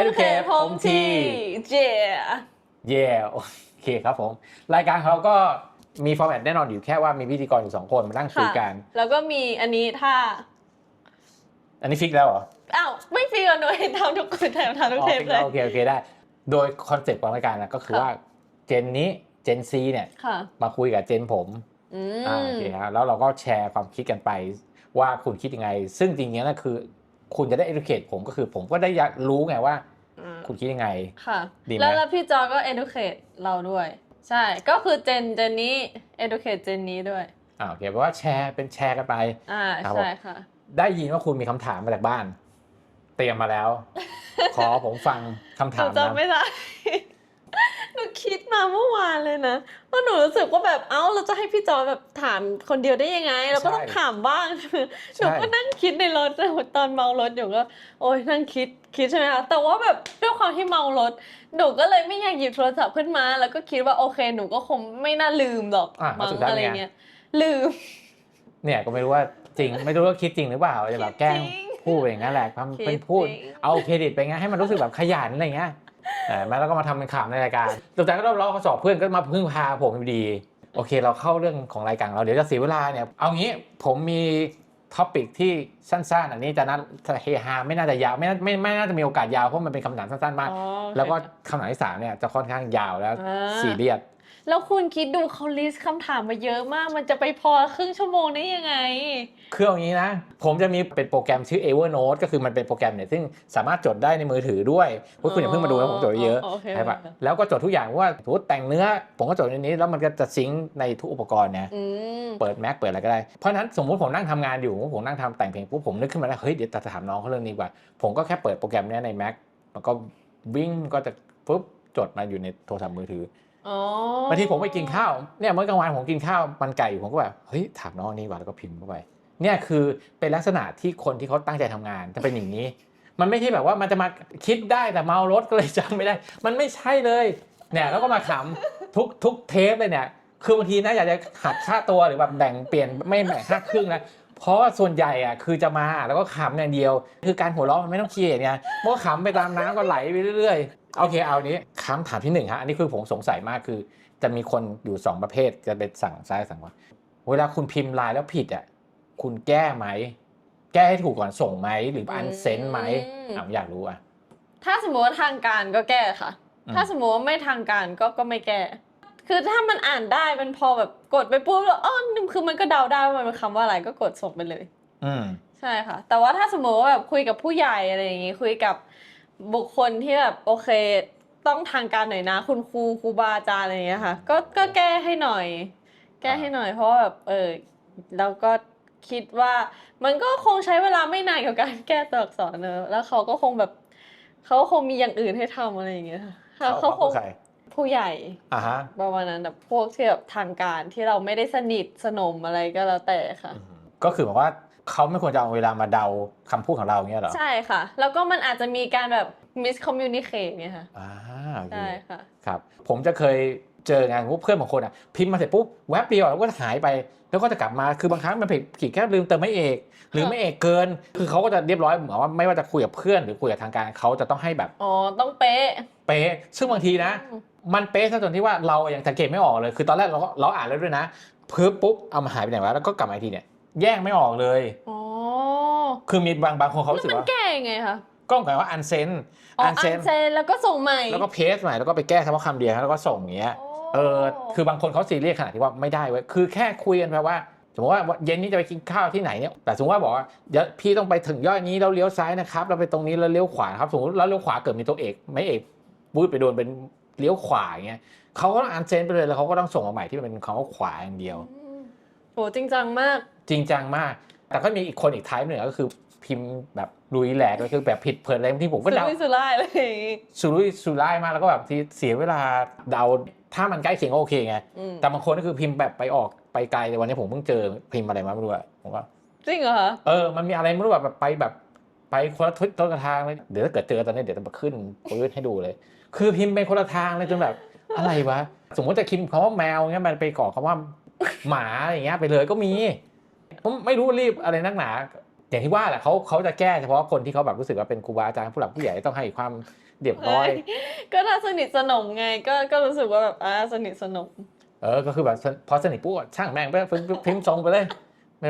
Educate Home Tea เจเย่โอเคครับผม รายการของเราก็มีฟอร์แมตแน่นอนอยู่แค่ว่ามีพิธีกรอยู่สองคนมานั่งคุยกัน แล้วก็มีอันนี้ถ้า อันนี้ฟิกแล้วเหรอ อ้าว ไม่ฟีกันด้วยทำทุกคนทำทำทุกอ๋อเทปฟิกเลแล้วยโอเคโอเคได้ โดยคอนเซ็ปต์ของรายการนะก็คือค่ะว่าเจนนี้เจนซีเนี่ยค่ะมาคุยกับเจนผมอือ่ามโอเคครับแล้วเราก็แชร์ความคิดกันไปว่าคุณคิดยังไง ซึ่งจริงๆแล้วคือ คุณจะได้ educate ผมก็คือผมก็ได้อยากรู้ไงว่าอ่า คุณคิดยังไง ค่ะดีไหมแล้วแล้วพี่จอก็ educate เราด้วย ใช่ ก็คือเจนเจนนี้ educate เจนนี้ด้วยอ่าโอเคแปลว่าแชร์เป็นแชร์กันไป อ่าครับใช่ค่ะ ได้ยินว่าคุณมีคำถามมาจากบ้าน เตรียมมาแล้ว ขอผมฟังคำหถานูมนะจำไม่ได้ หนูคิดมาเมื่อวานเลยนะว่าหนูรู้สึกว่าแบบเอ้าเราจะให้พี่จอแบบถามคนเดียวได้ยังไง เราก็ต้องถามบ้างหนูก็นั่งคิดในรถตอนเมารถอยู่ก็ โอ้ยนั่งคิดคิดใช่ไหมคะแต่ว่าแบบด้วยความที่เมารถหนูก็เลยไม่อยากหยิบโทรศัพท์ขึ้นมา แล้วก็คิดว่าโอเค หนูก็คงไม่น่าลืมหรอกอะแล้วมั้งสุดท้ายอะไรเป็นไงเงี้ยลืม เนี่ยก็ไม่รู้ว่าจริง ไม่รู้ว่าคิดจริงหรือเปล่าจะแบบแกล้งคิดจริงพูดไปอย่างนั้นแหละทำเป็นคิดพูดจริงเอาเครดิตไปงั้นให้มันรู้สึกแบบขยันอะไรเงี้ย แต่แม้แล้วก็มาทำเป็นข่าวในรายการสุดท้ายก็เราเราสอบเพื่อนก็มาพึ่งพาผมอยู่ดี โอเค เราเข้าเรื่องของรายการเราเดี๋ยวจะเสียเวลาเนี่ยเอางี้ผมมีท็อปิกที่สั้นๆ อันนี้จะน่าเฮฮาไม่น่าจะยาวไม่น่าไม่ไม่น่าจะมีโอกาสยาวเพราะมันเป็นคำถามสั้นๆมากอ๋อโอเคแล้วก็คำถามที่สามเนี่ยจะค่อนข้างยาวแล้วอ่าซีเรียส แล้วคุณคิดดูเขาลิสต์คำถามมาเยอะมาก มันจะไปพอครึ่งชั่วโมงได้ยังไง คืออย่างนี้นะ ผมจะมีเป็นโปรแกรมชื่อ Evernote ก็คือมันเป็นโปรแกรมเนี่ยซึ่งสามารถจดได้ในมือถือด้วยพวกคุณอย่าเพิ่งมาดูนะผมจดไว้เยอะโอเคใช่ปะโอเคแล้วก็จดทุกอย่างว่าสมมติแต่งเนื้อ ผมก็จดในนี้ แล้วมันก็จะซิงค์ในทุกอุปกรณ์เนี่ยอืมเปิด Mac เปิดอะไรก็ได้ เพราะฉะนั้นสมมุติผมนั่งทำงานอยู่ผมนั่งทำแต่งเพลงปุ๊บผมนึกขึ้นมาแล้วเฮ้ยเดี๋ยวจะถามน้องเขาเรื่องนี้ดีกว่า ผมก็แค่เปิดโปรแกรมเนี้ยใน Mac มันก็วิ่งก็จะปุ๊บจดมาอยู่ในโทรศัพท์มือถืออ๋อ บางทีผมไปกินข้าวเนี่ยเมื่อกลางวันผมกินข้าวมันไก่อยู่ผมก็แบบเฮ้ยถามน้องนี่ว่าแล้วก็พิมพ์เข้าไปเนี่ยคือเป็นลักษณะที่คนที่เขาตั้งใจทำงานจะเป็นอย่างนี้ มันไม่ใช่แบบว่ามันจะมาคิดได้แต่เมารถก็เลยจำไม่ได้ มันไม่ใช่เลยเนี่ยแล้วก็มาขำทุกทุกเทปเลยเนี่ยคือบางทีนะอยากจะหักค่าตัวหรือแบบแบ่งเปลี่ยนไม่แบ่งค่าครึ่งนะเพราะว่าส่วนใหญ่อะคือจะมาแล้วก็ขำอย่างเดียว คือการหัวเราะมันไม่ต้องเครียดไงมันก็ขำไปตามน้ำก็ไหลไปเรื่อย โอเคเอานี้คำถามที่หนึ่งฮะอันนี้คือผมสงสัยมากคือ จะมีคนอยู่สองประเภทจะเป็นสั่งซ้ายสั่งขวาเวลาคุณพิมพ์ไลน์แล้วผิดอะคุณแก้ไหม แก้ให้ถูกก่อนส่งไหมหรืออันเซนไหมอะผมอยากรู้อะถ้าสมมติว่าทางการก็แก้ค่ะอืมถ้าสมมติว่าไม่ทางการก็ก็ไม่แก้ คือถ้ามันอ่านได้มันพอแบบกดไปปุ๊บแล้วอ๋อคือมันก็เดาได้ว่ามันเป็นคำว่าอะไรก็กดส่งไปเลย อืมใช่ค่ะ แต่ว่าถ้าสมมติว่าแบบคุยกับผู้ใหญ่อะไรอย่างงี้คุยกับ บุคคลที่แบบโอเค ต้องทางการหน่อยนะ คุณครูครูบาอาจารย์อะไรอย่างเงี้ยค่ะ ก็ก็แก้ให้หน่อย แก้ให้หน่อย เพราะว่าแบบเออแล้วก็คิดว่า มันก็คงใช้เวลาไม่นานกับการแก้ตัวอักษรเนอะแล้วเขาก็คงแบบเขาคงมีอย่างอื่นให้ทำอะไรอย่างเงี้ยค่ะเขาเขาคงใครผู้ใหญ่อ่าฮะประมาณนั้นแบบพวกที่แบบทางการที่เราไม่ได้สนิทสนมอะไรก็แล้วแต่ค่ะอืมก็คือหมายว่า เขาไม่ควรจะเอาเวลามาเดาคำพูดของเราอย่างเงี้ยเหรอ ใช่ค่ะ แล้วก็มันอาจจะมีการแบบ miscommunicate เนี่ยค่ะอ่าโอเคใช่ค่ะครับ ผมจะเคยเจองานเพื่อนบางคนอะพิมพ์มาเสร็จปุ๊บแวบเดียวแล้วก็หายไป แล้วก็จะกลับมาคือบางครั้งมันผิดผิดแค่ลืมเติมไม่เอก หรือไม่เอกเกิน คือเขาก็จะเรียบร้อยเหมือนว่าไม่ว่าจะคุยกับเพื่อนหรือคุยกับทางการเขาจะต้องให้แบบอ๋อต้องเป๊ะเป๊ะซึ่งบางทีนะ มันเป๊ะซะจนที่ว่าเรายังสังเกตไม่ออกเลย คือตอนแรกเราก็เราอ่านแล้วด้วยนะเพิ่ปุ๊บเอามาหายไปไหนวะแล้วก็กลับมาอีกทีเนี่ย แยกไม่ออกเลย อ๋อคือมีบางบางคนเขาแล้วรู้สึกมันว่าแก้ยังไงคะก็เหมือนว่าอันเซนอ๋ออัอันนเซนเซนแล้วก็ส่งใหม่ แล้วก็เพสใหม่แล้วก็ไปแก้เฉพาะคำเดียวแล้วก็ส่งอย่างเงี้ย เออคือบางคนเขาซีเรียสขนาดที่ว่าไม่ได้เว้ยคือแค่คุยกันแปลว่า สมมติว่าเย็นนี้จะไปกินข้าวที่ไหนเนี่ยแต่สมมติว่าบอกว่าเดี๋ยวพี่ต้องไปถึงยอดนี้แล้วเลี้ยวซ้ายนะครับแล้วไปตรงนี้แล้วเลี้ยวขวาครับสมมติแล้วเลี้ยวขวาเกิดมีตัวเอกไม่เอกบูดไปโดนเป็นเลี้ยวขวาอย่างเงี้ยเขาก็ต้องอ่านเซนไปเลยแล้วเขาก็ต้องส่งมาใหม่ที่มันเป็นคำว่าขวาอย่างเดียวอืมโหจริงจังมาก จริงจังมาก แต่ก็มีอีกคนอีกไทป์หนึ่งก็คือพิมพ์แบบลุยแหลกก็คือแบบผิดเพลินอะไรที่ผมก็สุเดารุ่ยสุร่ายเลยอย่างงี้สุรุ่ยสุร่ายมากแล้วก็แบบที่เสียเวลาเดาถ้ามันใกล้เคียงก็โอเคไงอืมแต่บางคนก็คือพิมพ์แบบไปออกไปไกลแต่วันนี้ผมเพิ่งเจอพิมพ์อะไรมาไม่รู้อะผมว่าจริงเหรอคะเออมันมีอะไรไม่รู้แบบไปแบบไปคนละทิศคนละทางเลยเดี๋ยวถ้าเกิดเจอตอนนี้เดี๋ยวจะมาขึ้นปื๊ดให้ดูเลย คือพิมพ์ไปคนละทางเลยจนแบบอะไรวะสมมติจะพิมพ์คำว่าแมวเงี้ยมันไปก่อคำว่าหมาอย่างเงี้ยไปเลยก็มี ผมไม่รู้รีบอะไรนักหนาอย่างที่ว่าแหละเขาเขาจะแก้เฉพาะคนที่เขาแบบรู้สึกว่าเป็นครูบาอาจารย์ผู้หลักผู้ใหญ่ต้องให้ความเรียบร้อย ก็ถ้าสนิทสนมไงก็ก็รู้สึกว่าแบบอ่าสนิทสนมเออก็คือแบบพอสนิทปุ๊บอะช่างแม่งไปพิมพ์พิมพ์ทรงไปเลย ไม่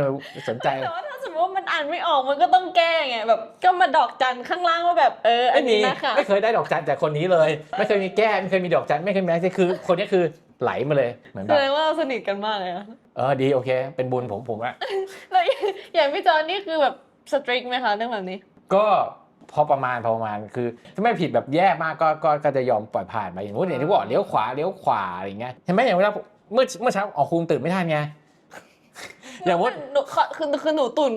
สนใจแต่ว่าถ้าสมมติว่ามันอ่านไม่ออกมันก็ต้องแก้ไงแบบก็มาดอกจันข้างล่างว่าแบบเอออัไม่นมีนี้นะคะไม่เคยได้ดอกจันจากคนนี้เลย ไม่เคยมีแก้ไม่เคยมีดอกจันไม่เคยมีอะไรคือคนนี้คือไหลมาเลยเหมือนแบแสบดงว่าเราสนิทกันมากเลยอะ เออดีโอเค เป็นบุญผมผมอะแล้วอย่างพี่จอนนี่คือแบบสตริกไหมคะเรื่องแบบนี้ ก็พอประมาณพอประมาณคือ ถ้าไม่ผิดแบบแย่มากก็ก็ก็จะยอมปล่อยผ่านไปอย่างนู้นอย่างที่บอกเลี้ยวขวาเลี้ยวขวาอะไรอย่างเงี้ยเห็นไหมอย่างเวลาเมื่อเมื่อเช้าออกคุมตื่นไม่ทันไงอย่างว่า หนูคือคือหนูตื่น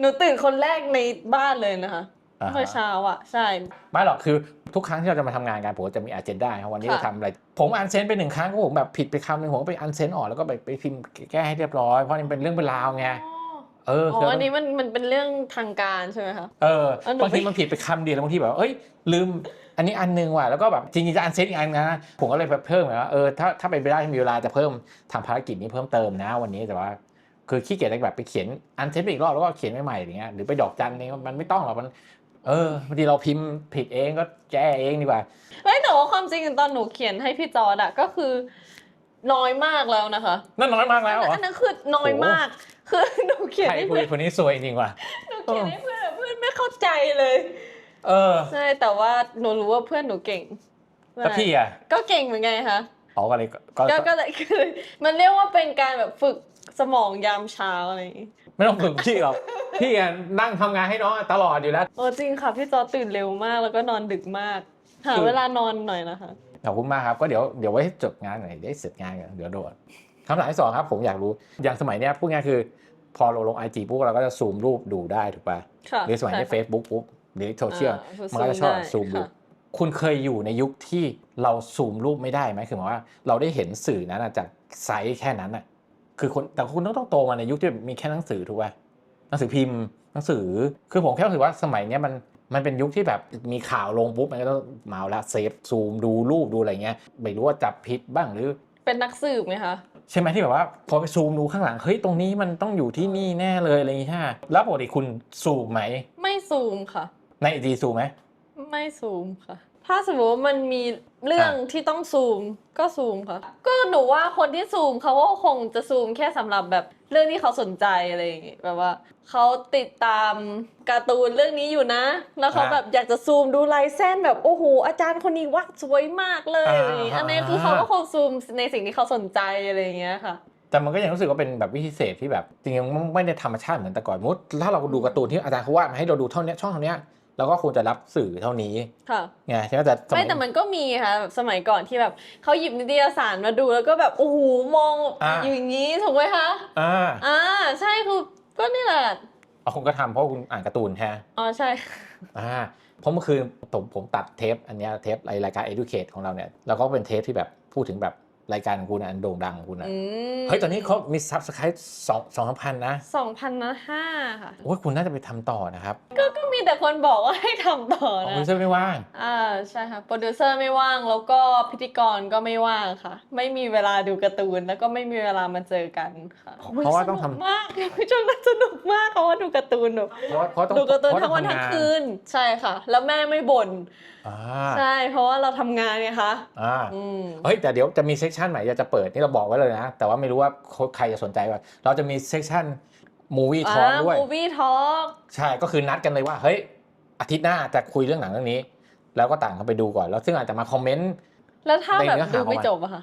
หนูตื่นคนแรกในบ้านเลยนะคะอ่า เมื่อฮะเช้าอะใช่ไม่หรอกคือทุกครั้งที่เราจะมาทำงานกันผมก็จะมีอ g เจนดาครับวันนี้ค่ะจะทำอะไร ผมอันเซนไปหนึ่งครั้งก็ผมแบบผิดไปคำหนึ่งผมก็ไปอันเซนออกแล้วก็ไปไปพิมพ์แก้ให้เรียบร้อยเพราะนี่เป็นเรื่องเป็นราวไงเอออ๋คืออออันนี้มันมันเป็นเรื่องทางการใช่ไหมคะเอออันหนูบางทีไม่มันผิดไปคำเดียวแล้วบางทีแบบเอ้ยลืมอันนี้อันหนึงว่ะแล้วก็แบบจริงๆจะอันเซนอีกอันนะผมก็เลยไปเพิ่มไงว่าเออถ้าถ้าเป็นไปได้ถ้ามีเวลาจะเพิ่มทำภารกิจนี้เพิ่มเติมนะ วันนี้แต่ว่าคือขี้เกียจแบบไปเขียนอันเซนไปอีกรอบแล้วก็เขียนใหม่ๆอย่างเงี้ยหรือไปดอกจันนี่มันไม่ต้องหรอกมัน เออบางทีเราพิมพ์ผิดเองก็แก้เองดีกว่าไม่แต่ว่าความจริงตอนหนูเขียนให้พี่จอร์ดอะก็คือ น้อยมากแล้วนะคะ นั่นน้อยมากแล้วเหรออันนั้นคือน้อยมาก คือหนูเขียนใครให้คุยเพื่อนคนนี้สวยจริงว่ะหนูเขียนให้เพื่อนแบบเพื่อนไม่เข้าใจเลย เออใช่แต่ว่าหนูรู้ว่าเพื่อนหนูเก่งแล้วพี่อะก็เก่งเหมือนไงคะอ๋อก็เลยก็ก็ก็เลยคือ มันเรียกว่าเป็นการแบบฝึกสมองยามเช้าอะไรอย่างงี้ ไม่ต้องฝึกพี่หรอกพี่อะนั่งทำงานให้น้องตลอดอยู่แล้ว โอ้จริงค่ะพี่จอตื่นเร็วมากแล้วก็นอนดึกมาก หาคือเวลานอนหน่อยนะคะ ขอบคุณมากครับก็เดี๋ยวเดี๋ยวไว้จบงานหน่อยได้เสร็จงานกันเดี๋ยวโดดคำถามที่สองครับผมอยากรู้อย่างสมัยเนี้ยพูดง่ายคือ พอเราลงไอจีปุ๊บเราก็จะซูมรูปดูได้ถูกป่ะค่ะหรือสมัยนี้ใช่ค่ะ Facebook ปุ๊บหรือโซเชียลอ่ามันก็จะชอบได้ซูมดูค่ะคุณเคยอยู่ในยุคที่เราซูมรูปไม่ได้ไหมคือหมายว่าเราได้เห็นสื่อนั้นอะจากไซส์แค่นั้นอะ คือคนแต่คุณต้องต้องโตมาในยุคที่มีแค่หนังสือถูกป่ะหนังสือพิมพ์หนังสือ คือผมแค่รู้สึกว่าสมัยเนี้ยมันมันเป็นยุคที่แบบมีข่าวลงปุ๊บมันก็ต้องมาเอาละเซฟซูมดูรูปดูอะไรเงี้ยไม่รู้ว่าจับผิดบ้างหรือ เป็นนักสืบไหมคะใช่ไหมที่แบบว่าพอไปซูมดูข้างหลังเฮ้ยตรงนี้มันต้องอยู่ที่นี่แน่เลยอะไรอย่างงี้ใช่ไหมแล้วปกติคุณซูมไหม ไม่ซูมค่ะ ในไอจีซูมไหมไม่ซูมค่ะ ถ้าสมมติว่ามันมีเรื่องที่ต้องซูมก็ซูมค่ะ ก็หนูว่าคนที่ซูมเขาก็คงจะซูมแค่สำหรับแบบเรื่องที่เขาสนใจอะไรอย่างงี้แบบว่าเขาติดตามการ์ตูนเรื่องนี้อยู่นะ แล้วเขาแบบอยากจะซูมดูลายเส้นแบบโอ้โหอาจารย์คนนี้วาดสวยมากเลยอะไรอย่างงี้อันนี้คือเขาก็คงซูมในสิ่งที่เขาสนใจอะไรอย่างเงี้ยค่ะแต่มันก็ยังรู้สึกว่าเป็นแบบวิธีเศษที่แบบจริงๆไม่ได้ธรรมชาติเหมือนแต่ก่อนมุดถ้าเราดูการ์ตูนที่อาจารย์เขาวาดมาให้เราดูเท่าเนี้ยช่องเท่าเนี้ ยเราก็ควรจะรับสื่อเท่านี้ค่ะไงใช่ไหมแต่สยไม่แต่มันก็มีค่ะแบบสมัยก่อนที่แบบเขาหยิบนิตยสารมาดูแล้วก็แบบโอ้โหมองอ่าอยู่อย่างนี้ถูกไหมคะอ่าอ่าใช่คือก็นี่แหละเอาคุณก็ทำเพราะคุณอ่านการ์ตูนแฮะอ๋อใช่อ่าเพราะเมื่อคืนผมผมตัดเทปอันเนี้ยเทปรายการ Educate ของเราเนี่ยแล้วก็เป็นเทปที่แบบพูดถึงแบบ รายการของคุณอะอันโด่งดังของคุณนะอืมเฮ้ย ตอนนี้เขามีซับสไครต์สองสองพันนะสองพันนะห้าค่ะโอ้ยคุณน่าจะไปทำต่อนะครับ ก็ก็มีแต่คนบอกว่าให้ทำต่อโปรนะดิวเซอร์ไม่ว่าง อ่าใช่ค่ะโปรดิวเซอร์ไม่ว่างแล้วก็พิธีกรก็ไม่ว่างค่ะ ไม่มีเวลาดูการ์ตูนแล้วก็ไม่มีเวลามาเจอกันค่ะโยเพราะว่าต้องสทำนุกมากช่วงนั้นสนุกมากเพราะว่าดูการ์ตูนแบบเพราะว่าเพราะต้องดูการ์ตูนเพะทั้งวันต้อทั้งทำาคืนใช่ค่ะ แล้วแม่ไม่บ่นอ่าใช่เพราะว่าเราทำงานไงคะอ่าอืมเฮ้ยแต่เดี๋ยวจะมีเซสชันใหม่จะเปิดนี่เราบอกไว้เลยนะ แต่ว่าไม่รู้ว่าใครจะสนใจว่าเราจะมีเซสชันมูวี่ทออ่าด้วยมูวี่ทอล์กใช่ก็คือนัดกันเลยว่าเฮ้ยอาทิตย์หน้าจะคุยเรื่องหนังเรื่องนี้ แล้วก็ต่างกันไปดูก่อน แล้วซึ่งอาจจะมาคอมเมนต์แล้วถ้าในแบบเนื้อหาดูของมันไม่จบอะค่ะ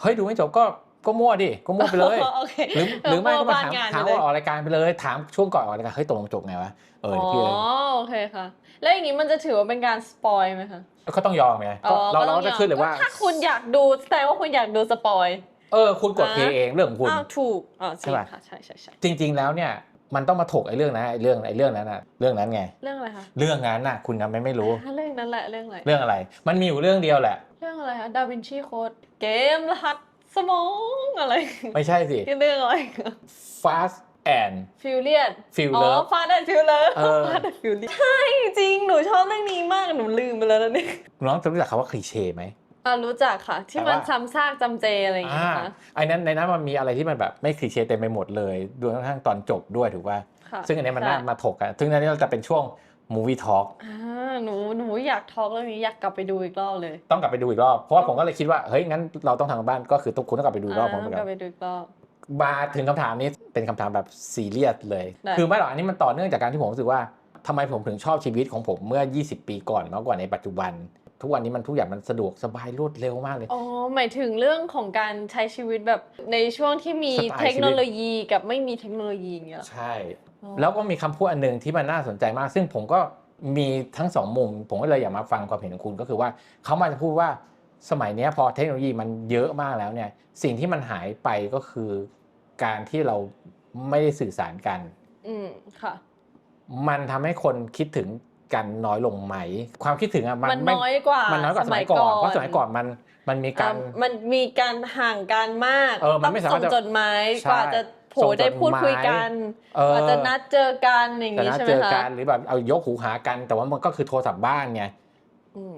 เฮ้ยดูไม่จบก็ก็มั่วดิก็มั่วไปเลยโอเคหรือหรือไม่ก็มาถามเออบ้านงานถามไปเลยว่าออกรายการไปเลย ถามช่วงก่อนออกรายการเฮ้ยตกลงจบไงวะเอออ๋อเดี๋ยวพี่เลยโอเคค่ะ แล้วอย่างนี้มันจะถือว่าเป็นการสปอยไหมคะ ก็ต้องยอมไงก็เราเราก็จะขึ้นเลยว่าก็ถ้าคุณอยากดูแสดงว่าคุณอยากดูสปอยเออคุณกดเพลย์เองเรื่องของคุณ อ้าวถูกอ๋อจใช่ริงปะ ค่ะใช่ใช่ใช่จริง ๆ แล้วเนี่ยมันต้องมาถกไอ้เรื่องนั้นไอ้เรื่องไอ้เรื่องนั้นน่ะเรื่องนั้นไง เรื่องอะไรคะเรื่องนั้นน่ะคุณทำไมไม่รู้ อ่าเรื่องนั้นแหละเรื่องอะไร เรื่องอะไร มันมีอยู่เรื่องเดียวแหละ เรื่องอะไรคะดาวินชีโค้ดเกมรหัสสมองอะไรไม่ใช่สิ เรื่องอะไร Fast and ฟิวเลียน Feel อ๋อ Love ฟาดแอนฟิวเลอร์เออฟาดแอนฟิวเลียนใช่จริง หนูชอบเรื่องนี้มาก หนูลืมไปแล้วนะเนี่ยน้องจะรู้จักคำว่าคลีเช่ไหมอ่ารู้จักค่ะ ที่แต่มันว่าซ้ำซากจำเจอะไรอย่างเงี้อ่ายค่ะไอ้นั้นในนั้นมันมีอะไรที่มันแบบไม่คลีเช่เต็มไปหมดเลยดูทั้งตอนจบด้วยถูกป่ะค่ะซึ่งอันเนี้ยมันน่าใช่มาถกกันซึ่งอันนี้เราจะเป็นช่วง movie talk อ่าหนูหนูอยากทอล์กเรื่องนี้อยากกลับไปดูอีกรอบเลย ต้องกลับไปดูอีกรอบ เพราะว่าผมก็เลยคิดว่า เฮ้ย งั้นเราต้องทำกันบ้านก็คือต้องคุณต้องกลับไปดูอีกรอบพร้อมอ่ากักลับนไปดูอีกรอบ มาถึงคำถามนี้เป็นคำถามแบบซีเรียสเลยได้คือไม่หรอกอันนี้มันต่อเนื่องจากการที่ผมรู้สึกว่าทำไมผมถึงชอบชีวิตของผมเมื่อ 20 ปีก่อนมากกว่าในปัจจุบัน ทุกวันนี้มันทุกอย่างมันสะดวกสบายรวดเร็วมากเลย อ๋อ หมายถึงเรื่องของการใช้ชีวิตแบบในช่วงที่มีสไตล์ชีวิตเทคโนโลยีกับไม่มีเทคโนโลยีอย่างเงี้ยเหรอใช่อ๋อแล้วก็มีคำพูดอันหนึงที่มันน่าสนใจมาก ซึ่งผมก็มีทั้งสองมุม ผมก็เลยอยากมาฟังความเห็นของคุณก็คือว่าเขามาจะพูดว่า สมัยเนี้ยพอเทคโนโลยีมันเยอะมากแล้วเนี่ยสิ่งที่มันหายไปก็คือการที่เราไม่ได้สื่อสารกัน อืมค่ะ มันทำให้คนคิดถึงกันน้อยลงไหม ความคิดถึงอะมันมันไม่น้อยกว่ามันน้อยกว่าสมัยก่อนเพราะสมัยก่อนมันมันมีการอะมันมีการห่างกันมากเออมันไม่ต้สามารถส่จะงจดหมายใช่กว่าจะโผส่งจดได้พูดคุยกันเออกว่าจะนัดเจอกันอย่างจะนี้นัดใช่ไหมเจอคะกันหรือแบบเอายกหูหากันแต่ว่ามันก็คือโทรศัพท์บ้านไงอืม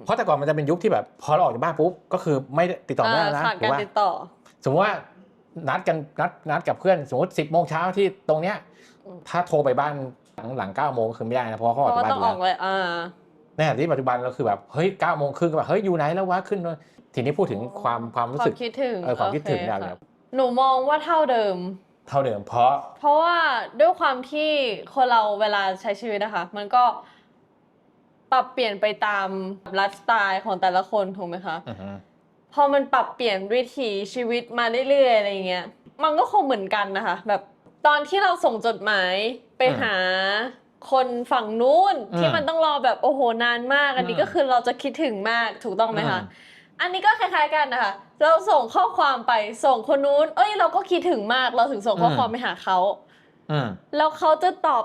เพราะแต่ก่อนมันจะเป็นยุคที่แบบ พอเราออกจากบ้านปุ๊บก็คือไม่ได้ติดต่อไม่ได้อ่านะขาดถูการกว่าติดต่อสมมติว่านัดกันนัดนัดกับเพื่อนสมมติสิบโมงเช้าที่ตรงเนี้ยอืมถ้าโทรไปบ้านหลังหลังเก้าโมงก็คือไม่ได้นะเพราะว่าเขาเพออกราะจากว่าบ้านต้องออยู่อกแล้วเลยอ่าในขณะที่ปัจจุบันเราคือแบบเฮ้ยเก้าโมงครึ่งก็แบบเฮ้ยอยู่ไหนแล้ววะขึ้นเลยทีนี้พูดถึงความความรู้สึกความคิดถึงเออความคิดถึงโอเนี่ยค่ะแบบหนูมองว่าเท่าเดิม เท่าเดิมเพราะ เพราะว่าด้วยความที่คนเราเวลาใช้ชีวิตนะคะ มันก็ ปรับเปลี่ยนไปตามไลฟ์สไตล์ของแต่ละคนถูกไหมคะอือฮึพอมันปรับเปลี่ยนวิถีชีวิตมาเรื่อยๆอะไรอย่างเงี้ยมันก็คงเหมือนกันนะคะ แบบตอนที่เราส่งจดหมายไปหาคนฝั่งนู้นที่มันต้องรอแบบโอ้โหนานมาก อันนี้ก็คือเราจะคิดถึงมากถูกต้องไหมคะอันนี้ก็คล้ายๆกันนะคะ เราส่งข้อความไปส่งคนนู้น เอ้ยเราก็คิดถึงมากเราถึงส่งข้อความไปหาเขา อืม แล้วเขาจะตอบ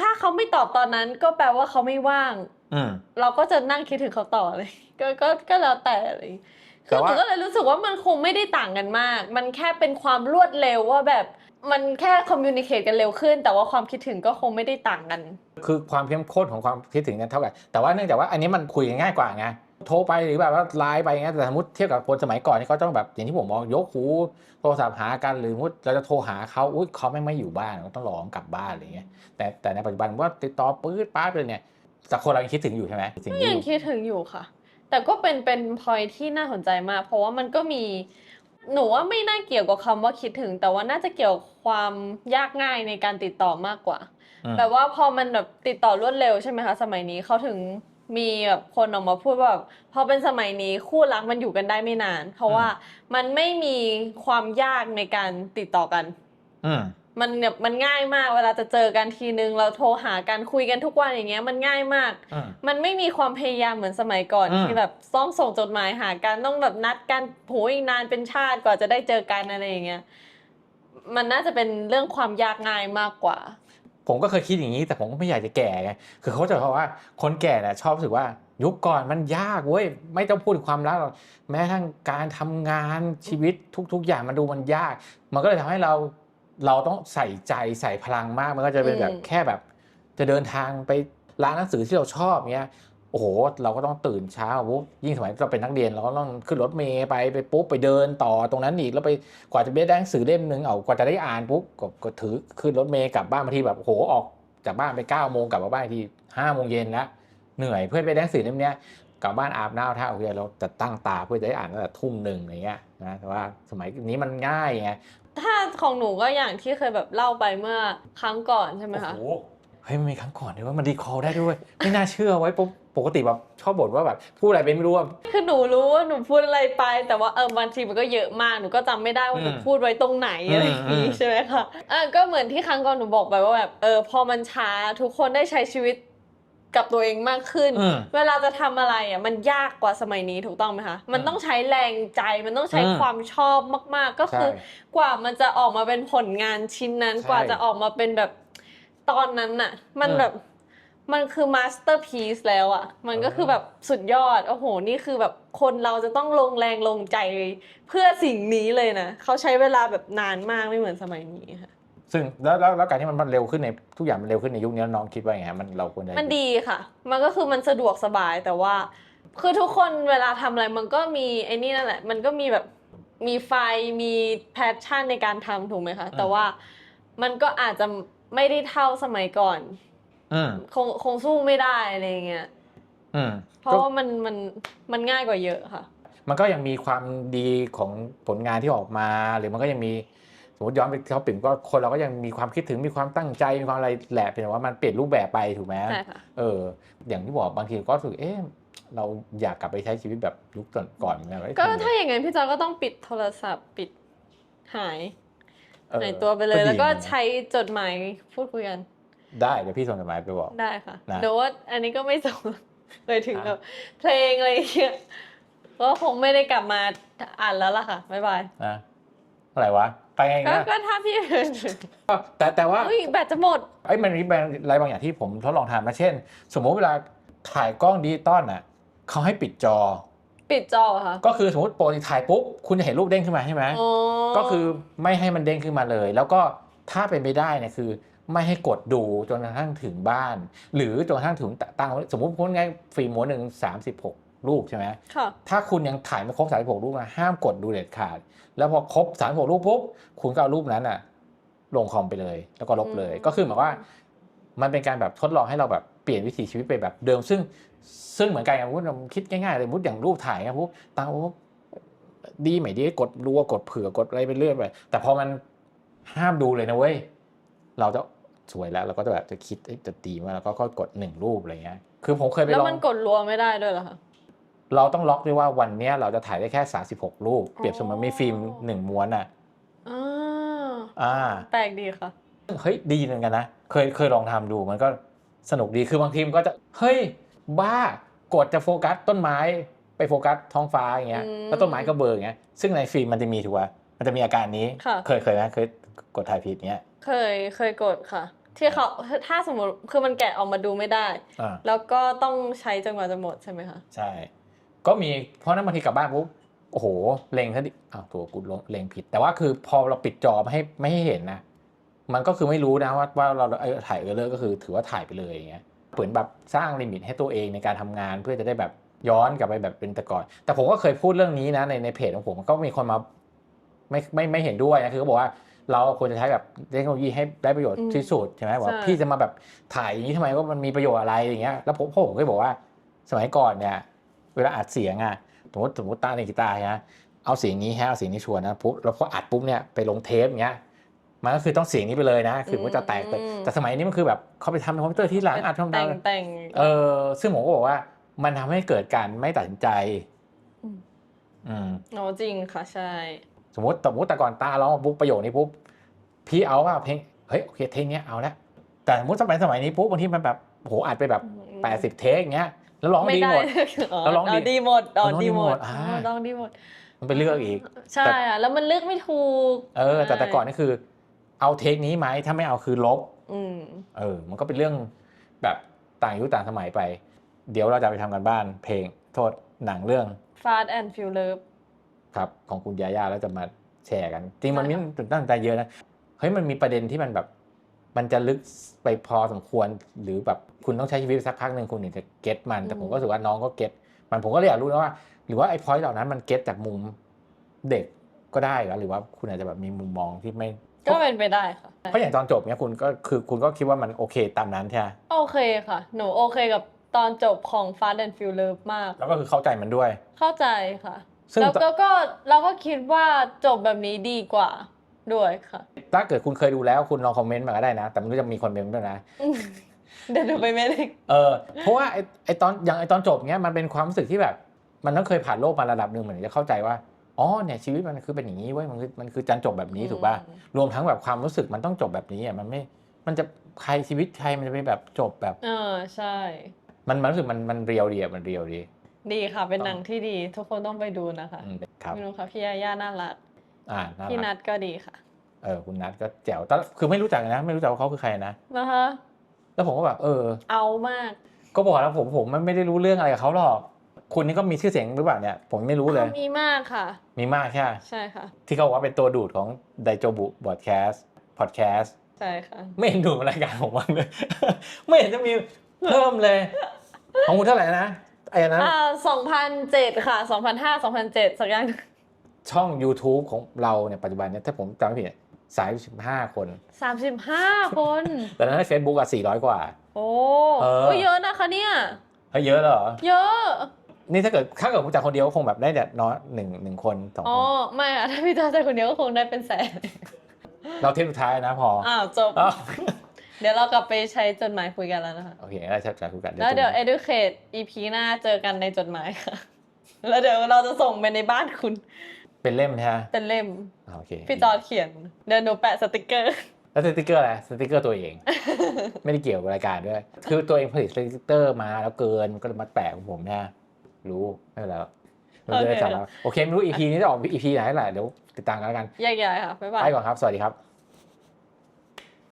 ถ้าเขาไม่ตอบตอนนั้นก็แปลว่าเขาไม่ว่างอืม เราก็จะนั่งคิดถึงเขาต่อเลย ก็ก็ก็แล้วแต่เลยแต่คือหว่านูก็เลยรู้สึกว่ามันคงไม่ได้ต่างกันมาก มันแค่เป็นความรวดเร็วว่าแบบมันแค่คอมมิวนิเคตกันเร็วขึ้น แต่ว่าความคิดถึงก็คงไม่ได้ต่างกัน คือความเข้มข้นของความคิดถึงกันเท่ากันแต่ว่าเนื่องจากว่าอันนี้มันคุยกันง่ายกว่าไงโทรไปหรือแบบว่าไลน์ไปไงแต่สมมติเทียบกับคนสมัยก่อนที่เขาต้องแบบอย่างที่ผมบอกยกหูโทรศัพท์หากันหรือสมมติเราจะโทรหาเขาอุ้ยเขาไม่ไม่อยู่บ้านเราต้องรอเขากลับบ้านอะไรเงี้ยแต่แต่ในปัจจุบันว่าติดต่อปื๊ดป๊าดเลยเนี่ย แต่คนเรายังคิดถึงอยู่ใช่ไหมสิ่งที่ยังคิดถึงอยู่ค่ะ แต่ก็เป็นเป็นพอยที่น่าสนใจมาก เพราะว่ามันก็มีหนูว่าไม่น่าเกี่ยวกับคำว่าคิดถึง แต่ว่าน่าจะเกี่ยวกับความยากง่ายในการติดต่อมากกว่า อืม แบบว่าพอมันแบบติดต่อรวดเร็วใช่ไหมคะ สมัยนี้เขาถึงมีแบบคนออกมาพูดว่าแบบพอเป็นสมัยนี้คู่รักมันอยู่กันได้ไม่นาน เพราะว่ามันไม่มีความยากในการติดต่อกัน อืม มันแบบมันง่ายมากเวลาจะเจอกันทีนึง เราโทรหากันคุยกันทุกวันอย่างเงี้ยมันง่ายมากอืมมันไม่มีความพยายามเหมือนสมัยก่อนอืมที่แบบต้องส่งจดหมายหากันต้องแบบนัดกันโหอีกนานเป็นชาติกว่าจะได้เจอกันอะไรอย่างเงี้ยมันน่าจะเป็นเรื่องความยากง่ายมากกว่า ผมก็เคยคิดอย่างนี้แต่ผมก็ไม่อยากจะแก่ไงคือเขาจะบอกว่าคนแก่น่ะชอบรู้สึกว่ายุคก่อนมันยากเว้ยไม่ต้องพูดถึงความรักหรอกแม้กระทั่งการทำงานชีวิตทุก ๆ อย่างมันดูมันยาก มันก็เลยทำให้เรา เราต้องใส่ใจใส่พลังมากมันก็จะเป็นแบบอืมแค่แบบ จะเดินทางไปร้านหนังสือที่เราชอบเงี้ยโอ้โห เราก็ต้องตื่นเช้าปุ๊บยิ่งสมัยเราเป็นนักเรียนเราก็ต้องขึ้นรถเมล์ไปไปปุ๊บไปเดินต่อตรงนั้นอีกแล้วไปกว่าจะได้หนังสือเล่มหนึ่งเอากว่าจะได้อ่านปุ๊บก็ก็ถือขึ้นรถเมล์กลับบ้านบางทีแบบโอ้โหออกจากบ้านไป9ก้าโมงกลับมาบ้านทีห้าโมงเย็นแล้วเหนื่อยเพื่อไปได้หนังสือเล่มเนี้ยกลับบ้านอาบน้ำท่าโอเคเราจะตั้งตาเพื่อจะได้อ่านตั้งแต่ทุ่มหนึ่งอะไรเงี้ยนะแต่ว่าสมัยนี้มันง่ายไง ถ้าของหนูก็อย่างที่เคยแบบเล่าไปเมื่อครั้งก่อนใช่ไหมโอ้คะโหเฮ้ยมันมีครั้งก่อนด้วยว่ามันดีคอลได้ด้วย ไม่น่าเชื่อไว้ปุ๊บปกติแบบชอบบ่นว่าแบบพูดอะไรไปไม่รู้ว่าคือหนูรู้ว่าหนูพูดอะไรไป แต่ว่าเออบางทีมันก็เยอะมากหนูก็จำไม่ได้ว่าหนูอืมพูดไว้ตรงไหนอะไรอย่างอืนี้มใช่ไหมคะอะก็เหมือนที่ครั้งก่อนหนูบอกไปว่าแบบเออพอมันช้าทุกคนได้ใช้ชีวิต กับตัวเองมากขึ้นอืมเวลาจะทำอะไรอะมันยากกว่าสมัยนี้ถูกต้องไหมคะ มันต้องใช้แรงใจมันต้องใช้อืมความชอบมาก ๆ ก็คือใช่กว่ามันจะออกมาเป็นผลงานชิ้นนั้นใช่กว่าจะออกมาเป็นแบบตอนนั้นน่ะ มันอืมแบบมันคือมาสเตอร์พีซแล้วอะ มันก็คือแบบสุดยอด โอ้โห นี่คือแบบคนเราจะต้องลงแรงลงใจ เพื่อสิ่งนี้เลยนะ เขาใช้เวลาแบบนานมากไม่เหมือนสมัยนี้ค่ะ ซึ่งแล้วแล้วแล้วการที่มันมันเร็วขึ้นในทุกอย่างมันเร็วขึ้นในยุคนี้น้องคิดว่าไงฮะมันเราควรจะมันดีค่ะ มันก็คือมันสะดวกสบายแต่ว่า คือทุกคนเวลาทำอะไรมันก็มีไอ้นี่นั่นแหละ มันก็มีแบบมีไฟมีแพชชั่นในการทำถูกไหมคะแต่ว่ามันก็อาจจะไม่ได้เท่าสมัยก่อนอืมคงคงสู้ไม่ได้อะไรเงี้ยอืมเพราะว่ามันมันมันง่ายกว่าเยอะค่ะ มันก็ยังมีความดีของผลงานที่ออกมา หรือมันก็ยังมีส มมติย้อนไปที่เขาปิ่มก็คนเราก็ยังมีความคิดถึงมีความตั้งใจมีความอะไรแหละเพียงแต่ว่ามันเปลี่ยนรูปแบบไปถูกไหมใช่ค่ะเออ อย่างที่บอกบางทีก็รู้สึกเอ๊ะเราอยากกลับไปใช้ชีวิตแบบยุคก่อนๆนะก็ถ้าอย่างงั้นพี่จอยก็ต้องปิดโทรศัพท์ปิดหายเออหายตัวไปเลยดีแล้วก็เหมือนนใช้จดหมายพูดคุยกัน ได้เดี๋ยวพี่ส่งจดหมายไปบอกได้ค่ะนะเดี๋ยวว่าอันนี้ก็ไม่ส่งเลยถึงอะแบบเพลงอะไรอย่างเงี้ยก็คงไม่ได้กลับมาอ่านแล้วล่ะค่ะบ๊ายบายนะอะไรวะ ไปไงก็นะก็ถ้าพี่แต่แต่ว่าอุ้ยแบตจะหมดไอ้ยมันมีอะไรบางอย่างที่ผมทดลองทำนะเช่น สมมติเวลาถ่ายกล้องดิจิตอลน่ะเขาให้ปิดจอ ปิดจอค่ะก็คือสมมติโปรถ่ายปุ๊บคุณจะเห็นรูปเด้งขึ้นมาใช่ไหมอ๋อก็คือไม่ให้มันเด้งขึ้นมาเลย แล้วก็ถ้าเป็นไปได้เนี่ยคือไม่ให้กดดูจนกระทั่งถึงบ้าน หรือจนกระทั่งถึงตั้งสมมติพูดง่ายๆฟิล์มม้วนหนึ่งสามสิบหก รูปใช่ไหมค่ะถ้าคุณยังถ่ายไม่ครบสามสิบหกรูปนะห้ามกดดูเด็ดขาด แล้วพอครบสามสิบหกรูปปุ๊บ คุณก็เอารูปนั้นอะ ลงคอมไปเลย แล้วก็ลบเลยอืมก็คือหมายว่า มันเป็นการแบบทดลองให้เราแบบเปลี่ยนวิถีชีวิตไปแบบเดิม ซึ่งซึ่งเหมือนกันอย่างพูดเราคิดง่ายๆเลยมุดอย่างรูปถ่ายครับปุ๊บตั้งปุ๊บดีไหมดีกดรัวกดเผื่อกดอะไรไปเรื่อยไปแต่พอมันห้ามดูเลยนะเว้ยเราจะสวยแล้วเราก็จะแบบจะคิดเอ๊ะจะดีมากแล้วก็ก็กดหนึ่งรูปอะไรเงี้ย คือผมเคยไปแล้ลวองมันกดรัวไม่ได้ด้วยเหรอคะ เราต้องล็อกด้วยว่าวันเนี้ยเราจะถ่ายได้แค่ 36 รูป เปรียบเสมือนมีฟิล์มหนึ่งม้วนอะอ่าอ่าแปลกดีค่ะ เฮ้ยดีเหมือนกันนะ เคยเคยลองทำดูมันก็สนุกดีคือบางทีมันก็จะ เฮ้ย บ้ากดจะโฟกัสต้นไม้ไปโฟกัสท้องฟ้าอย่างเงี้ยอืมแล้วต้นไม้ก็เบลอร์อย่างเงี้ยซึ่งในฟิล์มมันจะมีถูกป่ะมันจะมีอาการนี้ค่ะเคยเคยไหมเคยกดถ่ายผิดเงี้ย เคยเคยกดค่ะที่เขาถ้าสมมติคือมันแกะออกมาดูไม่ได้อ่าแล้วก็ต้องใช้จนกว่าจะหมดใช่ไหมคะ ใช่ ก็มีเพราะนั้นบางทีกลับบ้านปุ๊บโอ้โหเล็งซะดิอ้าวตัวกูลงเล็งผิด แต่ว่าคือพอเราปิดจอไม่ให้ไม่ให้เห็นนะ มันก็คือไม่รู้นะว่าว่าเราเออถ่ายเออเลอร์ก็คือถือว่าถ่ายไปเลยอย่างเงี้ยเหมือนแบบสร้างลิมิตให้ตัวเองในการทำงานเพื่อจะได้แบบย้อนกลับไปแบบเป็นแต่ก่อน แต่ผมก็เคยพูดเรื่องนี้นะในในเพจของผมก็มีคนมาไม่ไม่ไม่เห็นด้วยนะคือเขาบอกว่าเราควรจะใช้แบบเทคโนโลยีให้ได้ประโยชน์อืมที่สุดใช่ไหมว่าใช่พี่จะมาแบบถ่ายอย่างนี้ทำไมว่ามันมีประโยชน์อะไรอย่างเงี้ยแล้วผมผมก็บอกว่าสมัยก่อนเนี่ย เวลาอัดเสียงอะสมมติสมมติตาในกีตาร์ฮะเอาเสียงนี้ฮะเอาเสียงนี้ชวนนะปุ๊บแล้วพออัดปุ๊บเนี่ยไปลงเทปอย่างเงี้ยมันก็คือต้องเสียงนี้ไปเลยนะ คือมันจะแตกแต่อืมแต่สมัยนี้มันคือแบบเขาไปทำในคอมพิวเตอร์ที่หลังอัดทำแต่ตามงแต่งเออซึ่งผมก็บอกว่า มันทำให้เกิดการไม่ตัดสินใจอืมอืมโอ้จริงค่ะใช่ สมมติสมมติแต่ก่อนตาร้องปุ๊บประโยคนี้ปุ๊บพี่เอาว่าเพลงเฮ้ยโอเคเทคเนี้ยเอาละแต่สมมติสมัยสมัยนี้ปุ๊บบางทีมันแบบโหอัดไปแบบแปดสิบเทคอย่างเงี้ย แล้วร้องไม่ดีได้หมดอ๋อแล้วร้องดีดีหมดอ๋อร้องดีดีหมดหมดอ่าอ๋อร้องดีหมด มันไปเลือกอีก ใช่อะแล้วมันเลือกไม่ถูก เออ แต่แต่ก่อนนี่คือ เอาเทคนี้ไหมถ้าไม่เอาคือลบอืมเออ มันก็เป็นเรื่องแบบต่างยุคต่างสมัยไป เดี๋ยวเราจะไปทำกันบ้านเพลงโทษหนังเรื่อง Fast and Furious ครับ ของคุณยาย่าแล้วจะมาแชร์กัน จริงมันมีใช่ค่ะตื่นตั้งใจเยอะนะ เฮ้ยมันมีประเด็นที่มันแบบ มันจะลึกไปพอสมควรหรือแบบคุณต้องใช้ชีวิตสักพักหนึ่งคุณถึงจะเก็ตมัน แต่ผมก็รู้สึกว่าน้องก็เก็ตมันผมก็เลยอยากรู้นะว่า หรือว่าไอ้พอยต์เหล่านั้นมันเก็ตจากมุมเด็กก็ได้เหรอหรือว่าคุณอาจจะแบบมีมุมมองที่ไม่ก็เป็นไปได้ค่ะ เพราะอย่างตอนจบเนี่ยคุณก็คือคุณก็คิดว่ามันโอเคตามนั้นใช่ไหมโอเคค่ะ หนูโอเคกับตอนจบของ Fast and Furious มาก แล้วก็คือเข้าใจมันด้วย เข้าใจค่ะซึ่งแล้วก็ก็เราก็คิดว่าจบแบบนี้ดีกว่า ด้วยค่ะ ถ้าเกิดคุณเคยดูแล้วคุณลองคอมเมนต์มาก็ได้นะ แต่ไม่รู้จะมีคนเมนต์ด้วยนะอืมเดี๋ยวหนูไปไม่ได้เออเพราะว่าไอไอตอนอย่างไอตอนจบเนี้ยมันเป็นความรู้สึกที่แบบ มันต้องเคยผ่านโลกมาระดับหนึ่งเหมือนจะเข้าใจว่าอ๋อเนี่ยชีวิตมันคือเป็นอย่างนี้เว้ยมันคือมันคือการจบแบบนี้ถูกป่ะอืมรวมทั้งแบบความรู้สึกมันต้องจบแบบนี้อะมันไม่มันจะใครชีวิตใครมันจะเป็นแบบจบแบบเออใช่ มันมันรู้สึกมันมันเรียวดีอะมันเรียวดี ดีค่ะเป็นหนังที่ดี ทุกคนต้องไปดูนะคะอืมครับไม่รู้ค่ะพี่ยาย่าน่ารัก อ่าน่าพี่รันักดก็ดีค่ะเออคุณนัทก็แจ๋วแต่คือไม่รู้จักนะ ไม่รู้จักว่าเขาคือใครนะนะคะแล้วผมก็แบบเออ เอามาก ก็บอกแล้วผมผมมันไม่ได้รู้เรื่องอะไรกับเขาหรอก คุณนี่ก็มีชื่อเสียงหรือเปล่าเนี่ย ผมไม่รู้เลย มีมากค่ะ มีมากใช่ไหมใช่ค่ะ ที่เขาบอกว่าเป็นตัวดูดของไดโจบุบอดแคสต์พอดแคสต์ใช่ค่ะ ไม่เห็นดูดรายการของมันเลย ไม่เห็นจะมีเพิ่มเลย ของคุณเท่าไหร่นะไอ้อันนั้น อ่าสองพันเจ็ดค่ะสองพันห้าสองพันเจ็ดสักอย่าง ช่อง YouTube ของเราเนี่ยปัจจุบันเนี่ยถ้าผมจำไม่ผิด35คน 35 คน แต่นั้นในเฟซบุ๊กอะ400กว่า โอ้เออ โอ้ยเยอะนะคะเนี่ย เฮ้ยเยอะเหรอ เยอะ นี่ถ้าเกิดถ้าเกิดผมจากคนเดียวก็คงแบบได้แต่น้อยหนึ่งหนึ่งคนสองอ๋คอ นไม่อะถ้าพี่จาใจคนเดียวก็คงได้เป็นแสน เราเทปสุดท้ายนะพออ้าวจบ อ้าวเดี๋ยวเรากลับไปใช้จดหมายคุยกันแล้วนะคะ โอเคได้ชัดๆคุยกันแล้วเดี๋ยว educate EP หน้าเจอกันในจดหมายค่ะ แล้วเดี๋ยวเราจะส่งไปในบ้านคุณ เป็นเล่มใช่ไหมเป็นเล่มอ่าโอเคพี่จอร์จเขียนเดี๋ยวหนูแปะสติกเกอร์แล้วสติกเกอร์อะไรสติกเกอร์ตัวเอง ไม่ได้เกี่ยวกับรายการด้วย คือตัวเองผลิตสติกเกอร์มาแล้วเกินก็เลยมาแปะของผมนะรู้ไม่เป็นไรหรอกเราจะได้โอเคสาระโอเคไม่รู้ EP นี้จะออก EP ไหนแหละเดี๋ยวติดตามกันแล้วกันแยกย้ายค่ะบ๊ายบายไปก่อนครับ สวัสดีครับ